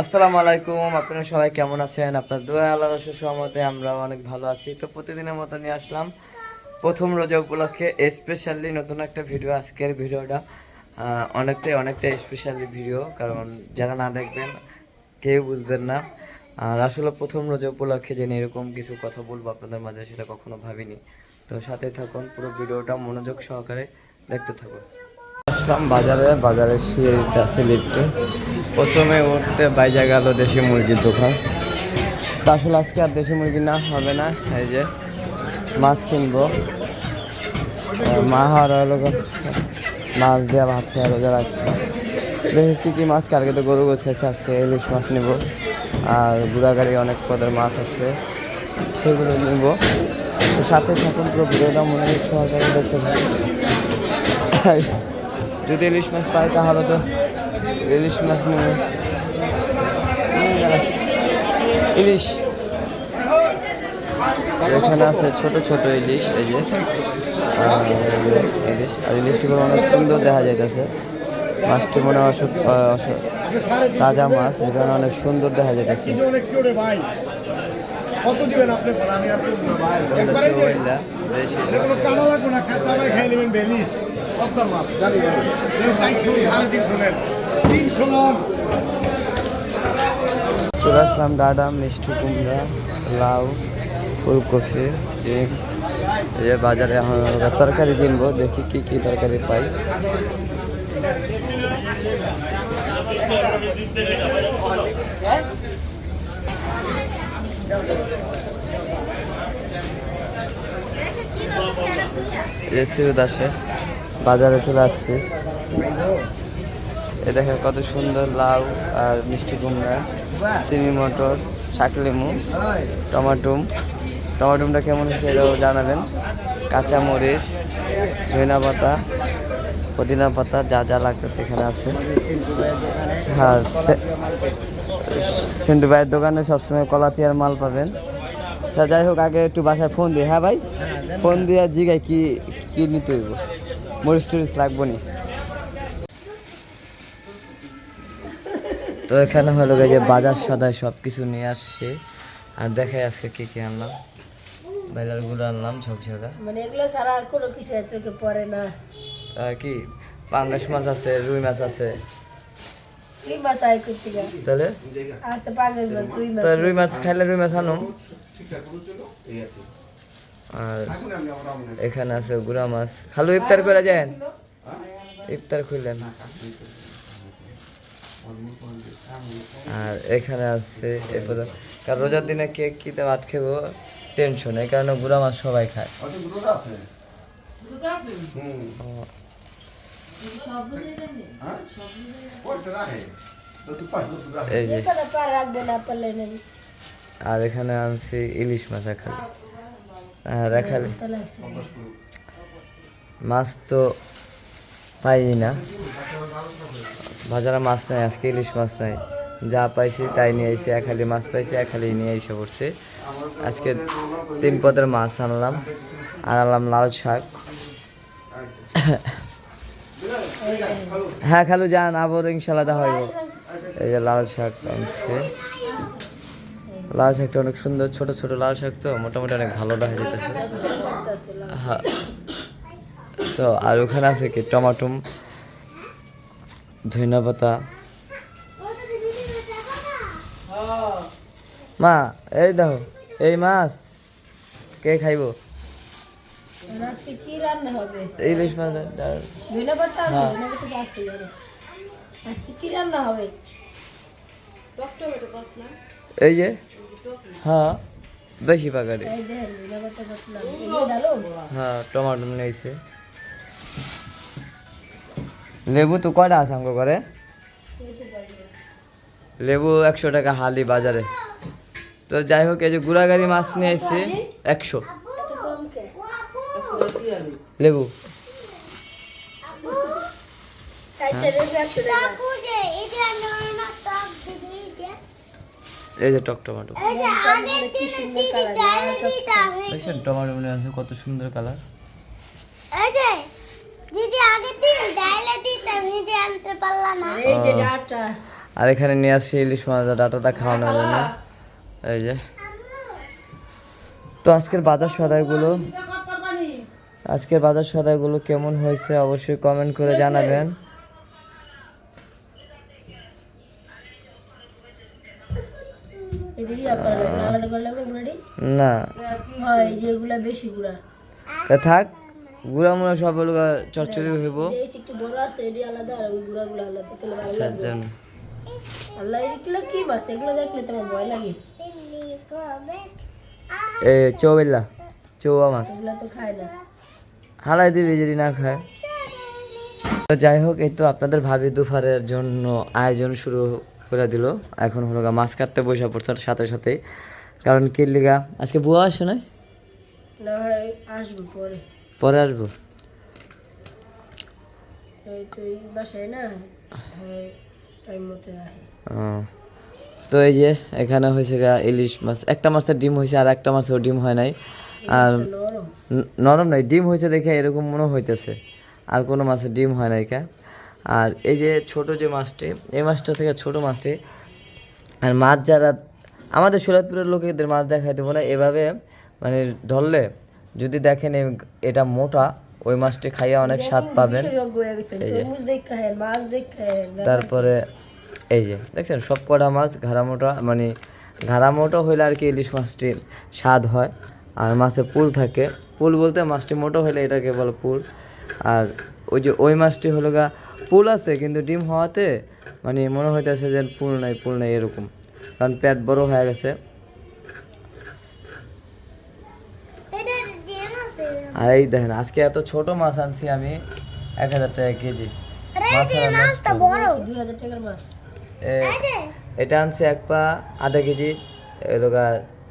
আসসালামু আলাইকুম, আপনারা সবাই কেমন আছেন? আপনার দোয়া আল্লাহ সহমতে আমরা অনেক ভালো আছি। তো প্রতিদিনের মতো নিয়ে আসলাম প্রথম রোজা উপলক্ষে স্পেশালি নতুন একটা ভিডিও আজকের ভিডিওটা অনেকটাই অনেকটাই স্পেশালি ভিডিও কারণ যারা না দেখবেন, কেউ বুঝবেন না। আর আসলে প্রথম রোজা উপলক্ষে যে এরকম কিছু কথা বলব আপনাদের মাঝে, সেটা কখনো ভাবিনি। তো সাথে থাকুন, পুরো ভিডিওটা মনোযোগ সহকারে দেখতে থাকুন। আসলাম বাজারে বাজারে সিঁড়িটা আছে লিফটে প্রথমে উঠতে বাইজা গেল দেশি মুরগির দোকান। তা আসলে আজকে আর দেশি মুরগি না, হবে না, এই যে মাছ কিনবো। মা আর হলো মাছ দেওয়া ভাত খেয়ে রোজা রাখছে। দেখি কী কী মাছ, কালকে তো গরু গোছাইছে আজকে ইলিশ মাছ নেব। আর গুড়াগাড়ি অনেক পদের মাছ আছে, সেগুলো নিব। সাথে থাকুন পুরো ভিডিওটা মনে সহকারে দেখতে থাকুন। যদি ইলিশ মাছ পাই তাহলে তো ইলিশ মাছ নেব ইলিশ। এখানে আছে ছোট ছোট ইলিশ এই যে। ইলিশ আর ইলিশগুলো অনেক সুন্দর দেখা যাইতেছে। মাছটি মনে হয় তাজা মাছ এখানে অনেক সুন্দর দেখা যাইতেছে। কত দিবেন আপনি আমি দেশি খাই নেবেন বেলিশ। পদ্মার মাছ জানি চারশো সাড়ে তিনশো নেন। তিনশো চলে আসলাম ডাডা মিষ্টি কুমড়া লাউ ফুলকপি। ডিম। এই যে বাজারে আমরা তরকারি কিনবো দেখি কি কি তরকারি পাই। এই সিরুদ আসে। বাজারে চলে আসছি। এ দেখেন কত সুন্দর লাউ আর মিষ্টি কুমড়া, সিমি মটর, শাক শাকলেমু টমাটুম টমাটুমটা কেমন হয়েছে এটাও জানাবেন। কাঁচা মরিচ, ধনিয়া পাতা, পুদিনা পাতা, যা যা লাগতেছে এখানে আছে। হ্যাঁ সিন্টু ভাইয়ের দোকানে সবসময় কলাতি আর মাল পাবেন। আচ্ছা যাই হোক, আগে একটু বাসায় ফোন দিই। হ্যাঁ ভাই? ফোন দিয়ে জিগাই কি কি নিতে হইব? মরিচ টরিচ লাগবো নি। তো এখানে হলো যে বাজার সদায় সব কিছু নিয়ে আসছে। আর দেখাই আজকে কি কি আনলাম। বাইলারগুলো আনলাম ঝকঝকা। মানে এগুলো ছাড়া আর কোনো কিছু চোখে পড়ে না। আর কি? পাঙ্গাস মাছ আছে রুই মাছ আছে। তাহলে? আছে পাগল মাছ রুই মাছ। তো রুই মাছ খাইলে রুই মাছ আনুম আর এখানে আছে গুড়া মাছ। খালু ইফতার করে যান। ইফতার খুললেন। আর এখানে আছে এরপরে কারণ রোজার দিনে কে কিতে ভাত খেবো? টেনশন এই কারণে গুড়া মাছ সবাই খায়। এই যে। আর এখানে আনছি ইলিশ মাছ খালি আর খালি মাছ তো পাই না। বাজারে মাছ নাই, আজকে ইলিশ মাছ নাই। যা পাইছি তাই নিয়ে এসে এক হালি মাছ পাইছি, এক হালি নিয়ে এসে পড়ছে। আজকে তিন পদের মাছ আনলাম আনলাম লাল শাক। হ্যাঁ খালু যান, আবার ইনশাল্লাহ হইব। এই যে লাল শাক আনছে। লাল শাকটা অনেক সুন্দর ছোট ছোট লাল শাক তো মোটামুটি অনেক ভালো দেখা যেতেছে। হ্যাঁ তো আর ওখানে আছে কি টমাটুম ধনিয়া পাতা। মা এই দেখো এই মাছ কে খাইব? আজকে কি রান্না হবে? ইলিশ মাছ এই যে হ্যাঁ। বেশি পাকারি হ্যাঁ টমাটুম নিয়েছে। লেবু তো কয়টা আছে আমাকে ঘরে? লেবু একশো টাকা হালি বাজারে। তো যাই হোক এই যে গুড়াগাড়ি মাছ নিয়ে এসছে একশো। লেবু। চারটে রেখে একশো টাকা এই যে টক টমাটো। দেখছেন টমাটো মনে আছে কত সুন্দর কালার দিদি আগের দিন ডাইলে দিতাম হেঁটে আনতে পারলাম না। এই যে ডাটা। আর এখানে নিয়ে আসছি ইলিশ মাছ ডাটাটা খাওয়ানোর জন্য। এই যে। তো আজকের বাজার সদাইগুলো আজকের বাজার সদাইগুলো কেমন হয়েছে অবশ্যই কমেন্ট করে জানাবেন। করা লাগবে না, আলাদা করা লাগবে গুঁড়াটি? না। হয় এই বেশি গুঁড়া। তা থাক গুড়া মুড়া সব হলো চচ্চড়ি হইব। একটু বড় আছে এটি আলাদা আর ওই গুঁড়াগুলো আলাদা তাহলে আচ্ছা জান। আল্লাহ এগুলো কি মাছ? এগুলো দেখলে তোমার ভয় লাগে। এ চৌবেল্লা চৌয়া মাছ। এগুলো তো খায় না। হালাই দিবি যদি না খায়। তো যাই হোক এই তো আপনাদের ভাবি দুপুরের জন্য আয়োজন শুরু করে দিল। এখন হলো গা মাছ কাটতে বসে পড়ছে সাথে সাথে কারণ কি লিগা আজকে বুয়া আসে না আসব পরে। পরে আসব? তো এই যে এখানে হয়েছে গা ইলিশ মাছ। একটা মাছের ডিম হয়েছে আর একটা মাছের ডিম হয় নাই। আর নরম। ন- নরম নয় ডিম হয়েছে দেখে এরকম মনে হইতেছে। আর কোনো মাছের ডিম হয় নাই কা। আর এই যে ছোট যে মাছটি এই মাছটা থেকে ছোট মাছটি আর মাছ যারা আমাদের সুরাতপুরের লোকেদের মাছ দেখাই দেবো না এভাবে মানে ধরলে যদি দেখেন এটা মোটা ওই মাছটি খাইয়ে অনেক স্বাদ পাবেন। তারপরে এই যে দেখছেন সব কটা মাছ ঘাড়া মোটা মানে ঘাড়া মোটা হইলে আর কি ইলিশ মাছটি স্বাদ হয় আর মাছে পুল থাকে। পুল বলতে মাছটি মোটা হলে এটাকে বলে পুল। আর ওই যে ওই মাছটি হলো গা পুল আছে কিন্তু ডিম হওয়াতে মানে মনে হইতেছে যে পুল নাই পুল নাই এরকম। কারণ পেট বড় হয়ে গেছে। আর এই দেখেন আজকে এত ছোট মাছ আনছি আমি এক হাজার টাকা কেজি। এটা আনছি এক পা আধা কেজি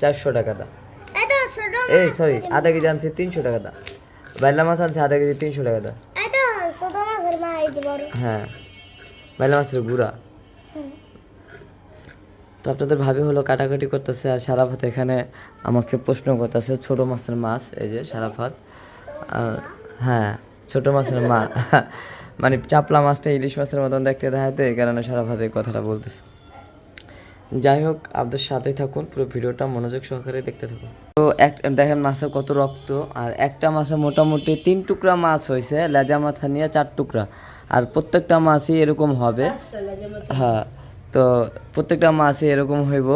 চারশো টাকা দা এই সরি আধা কেজি আনছি তিনশো টাকা দা বাইলা মাছ আনছি আধা কেজি তিনশো টাকা দা হ্যাঁ। বাইলা মাছের গুঁড়া। তো আপনাদের ভাবি হলো কাটাকাটি করতেছে আর সারাফাত এখানে আমাকে প্রশ্ন করতেছে ছোট মাছের মাছ? এই যে সারাফাত আর হ্যাঁ ছোট মাছের মাছ মানে চাপলা মাছটা ইলিশ মাছের মতন দেখতে দেখাতে এই কারণে সারাফাত এই কথাটা বলতেছে। যাই হোক আপনাদের সাথে থাকুন পুরো ভিডিওটা মনোযোগ সহকারে দেখতে থাকুন। তো এক দেখেন মাছে কত রক্ত আর একটা মাছে মোটামুটি তিন টুকরা মাছ হয়েছে লেজা মাথা নিয়ে চার টুকরা। আর প্রত্যেকটা মাছই এরকম হবে। হ্যাঁ তো প্রত্যেকটা মাছই এরকম হইব।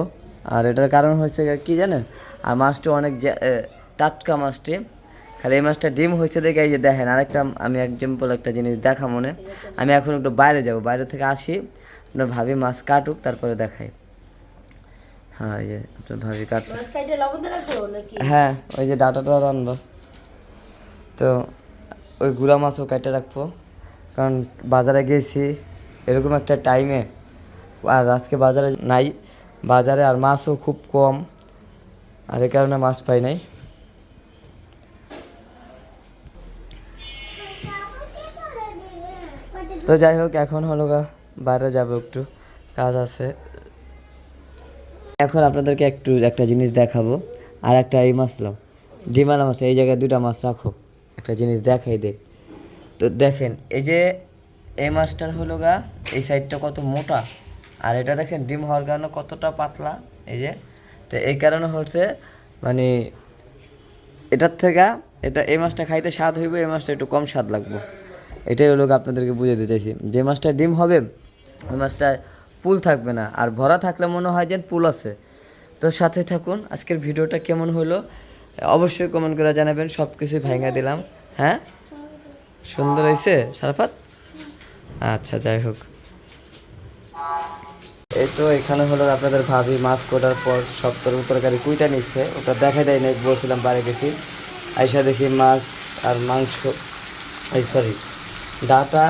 আর এটার কারণ হচ্ছে কি জানেন? আর মাছটা অনেক টাটকা মাছটি। খালি এই মাছটা ডিম হয়েছে দেখে এই যে দেখেন আরেকটা আমি এক্সাম্পল একটা জিনিস দেখা মনে। আমি এখন একটু বাইরে যাব বাইরে থেকে আসি। আপনার ভাবি মাছ কাটুক তারপরে দেখাই। হ্যাঁ এই যে আপনার ভাবি নাকি? হ্যাঁ ওই যে ডাটাটা রানবো। তো ওই গুড়া মাছও কেটে রাখব। কারণ বাজারে গেছি, এরকম একটা টাইমে আর আজকে বাজারে নাই, বাজারে আর মাছও খুব কম, আর এ কারণে মাছ পাই নাই। তো যাই হোক, এখন হলো বাইরে যাব একটু, কাজ আছে। এখন আপনাদেরকে একটু একটা জিনিস দেখাবো, আর একটা এই মাছ লাও ডিমালা মাছ, এই জায়গায় দুটা মাছ রাখো, একটা জিনিস দেখাই দে। তো দেখেন, এই যে এই মাছটার হলো গা, এই সাইডটা কত মোটা, আর এটা দেখেন, ডিম হওয়ার কারণে কতটা পাতলা, এই যে। তো এই কারণে হচ্ছে মানে এটার থেকে এটা এই মাছটা খাইতে স্বাদ হইব এই মাছটা একটু কম স্বাদ লাগবে। এটাই হলো আপনাদেরকে বুঝাতে চাইছি। যে মাছটা ডিম হবে ওই মাছটা পুল থাকবে না, আর ভরা থাকলে মনে হয় যেন পুল আছে। তো সাথে থাকুন, আজকের ভিডিওটা কেমন হলো, অবশ্যই কমেন্ট করে জানাবেন সব কিছুই ভাঙা দিলাম হ্যাঁ? সুন্দর হয়েছে, সারাফাত? আচ্ছা যাই হোক। এই তো এখানে হলো আপনাদের ভাবি মাছ কোটার পর সব তরু তরকারি কুইটা নিচ্ছে। ওটা দেখা যায় নাই, বলছিলাম বাইরে গেছি। আইসা দেখি মাছ আর মাংস, এই সরি ডাটা,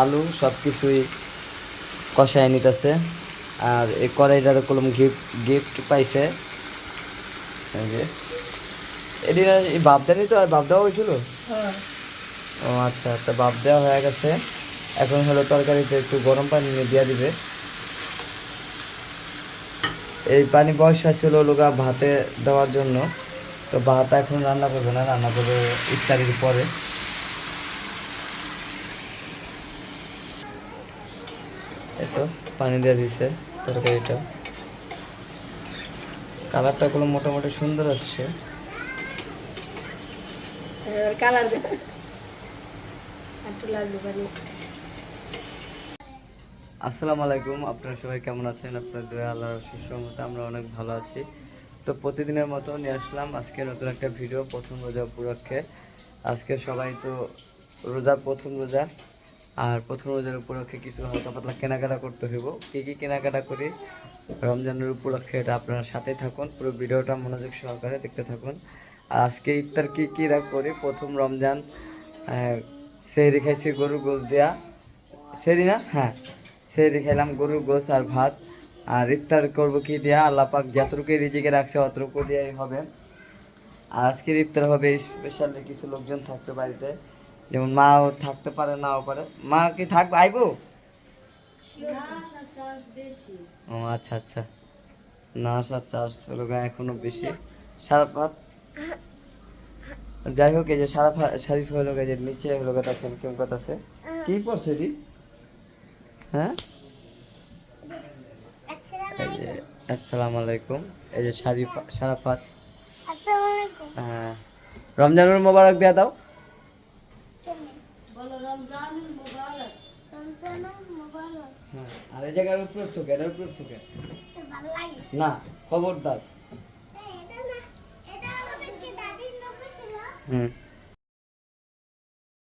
আলু সব কিছুই কষায় নিতেছে। আর এই কড়াইটাতে কলম গিফট গিফট পাইছে। এদিন এই বাপ দেয়নি তো আর বাপ দেওয়া হয়েছিল? হ্যাঁ। ও আচ্ছা তো বাপ দেওয়া হয়ে গেছে। এখন হলো তরকারিতে একটু গরম পানি নিয়ে দিয়ে দিবে। এই পানি বয়সা ছিল লোকা ভাতে দেওয়ার জন্য। তো ভাত এখন রান্না করবে না, রান্না করবে ইফতারির পরে। এই তো, পানি দিয়ে দিছে তরকারিটা। কালারটা গুলো মোটামুটি সুন্দর আসছে। কালার দে একটু লাগবে পানি আসসালামু আলাইকুম, আপনারা সবাই কেমন আছেন? আপনার দয়া আল্লাহর সুসংহতে আমরা অনেক ভালো আছি। তো প্রতিদিনের মতো নিয়ে আসলাম আজকে নতুন একটা ভিডিও, প্রথম রোজা উপলক্ষে। আজকে সবাই তো রোজা প্রথম রোজা, আর প্রথম রোজার উপলক্ষে কিছু হালকা পাতলা কেনাকাটা করতে হইব। কী কী কেনাকাটা করি, রমজানের উপলক্ষে এটা আপনারা সাথে থাকুন, পুরো ভিডিওটা মনোযোগ সহকারে দেখতে থাকুন। আর আজকে ইফতার কী কী করি, প্রথম রমজান সেহরি খাইছি গরুর গোস দেয়া। সেরি না? হ্যাঁ। সেরি খাইলাম গরুর গোস আর ভাত। আর ইফতার করব কি দেয়া? আল্লাহ পাক যতটুকু রিজিকে রাখছে অতটুকু দিয়েই হবে। আর আজকের ইফতার হবে স্পেশালি কিছু লোকজন থাকতে বাড়িতে। যেমন মাও থাকতে পারে নাও পারে। মা কি থাকবে? আইবো? ও আচ্ছা আচ্ছা। না আসার চার্জ এখনও বেশি। সারা পাত যাই হোক এই যে সারা শারিফ হলো গা যে নিচে হলো গা দেখেন কেমন কথা আছে কি পড়ছে এটি? হ্যাঁ? এই যে আসসালামু আলাইকুম এই যে শারিফা সারাফাত হ্যাঁ। রমজানুর মোবারক দেয়া দাও। হ্যাঁ আর এই জায়গার উপর চোখে এটার উপর চোখে। না খবরদার। Mm-hmm.